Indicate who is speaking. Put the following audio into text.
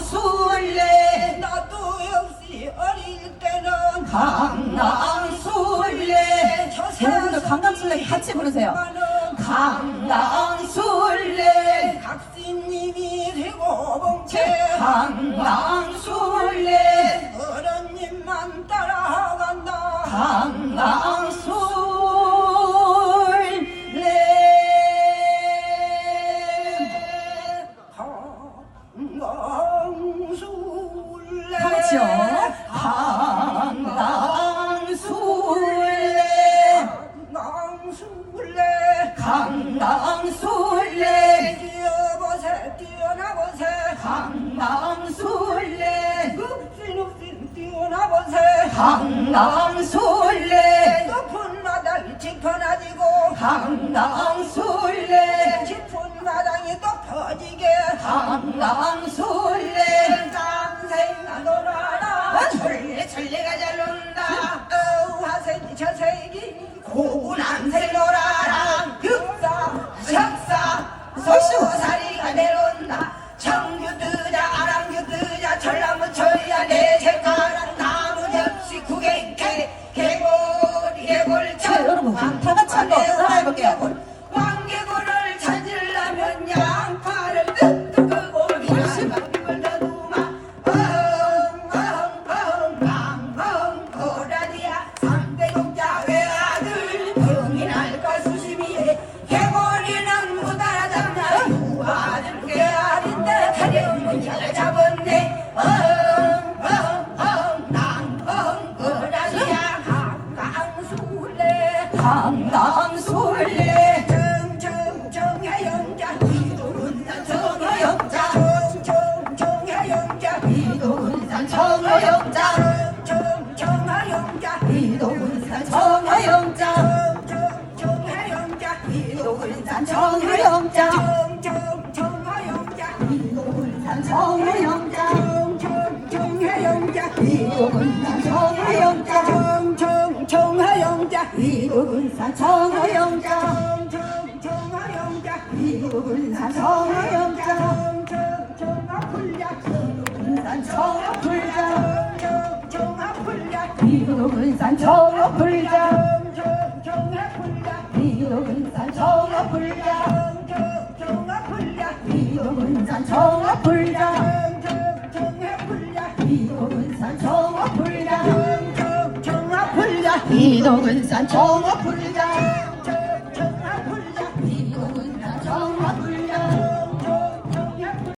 Speaker 1: 강낭술래.
Speaker 2: 나도 역시 어릴 때는
Speaker 1: 강낭술래. 여러분들 강낭술래 같이 부르세요. 강낭술래.
Speaker 2: 각신님이 되고 봉채.
Speaker 1: 강낭술래.
Speaker 2: 어른님만 따라간다. 강강술래
Speaker 1: 강낭술래.
Speaker 2: 강술래.
Speaker 1: 강낭술래.
Speaker 2: 뛰어보세 뛰어나보세. 욱신욱신 뛰어나보세.
Speaker 1: 강낭술래.
Speaker 2: 높은 마당이 짚어나지고
Speaker 1: 강낭
Speaker 2: Прошу.
Speaker 1: 강강술래 강강술래
Speaker 2: 정정정해영자
Speaker 1: 이도훈산 정어 영자
Speaker 2: 정정정해영자
Speaker 1: 이도훈산 정어 영자
Speaker 2: 정정정해영자
Speaker 1: 이도훈산 정어 영자
Speaker 2: 정정정해영자
Speaker 1: 이도훈산 정어 영자
Speaker 2: 정정정해영자
Speaker 1: 이도훈산 정어 영자
Speaker 2: 정정정해영자
Speaker 1: 이도훈산 위로군사
Speaker 2: 정호영장
Speaker 1: 위로군사 정호영장 정호군산
Speaker 2: 정호풀장
Speaker 1: 이분산
Speaker 2: 정호풀장
Speaker 1: 위로군산
Speaker 2: 정호풀장
Speaker 1: 위로군산
Speaker 2: 정호풀장
Speaker 1: 이동은 산초목 불리자.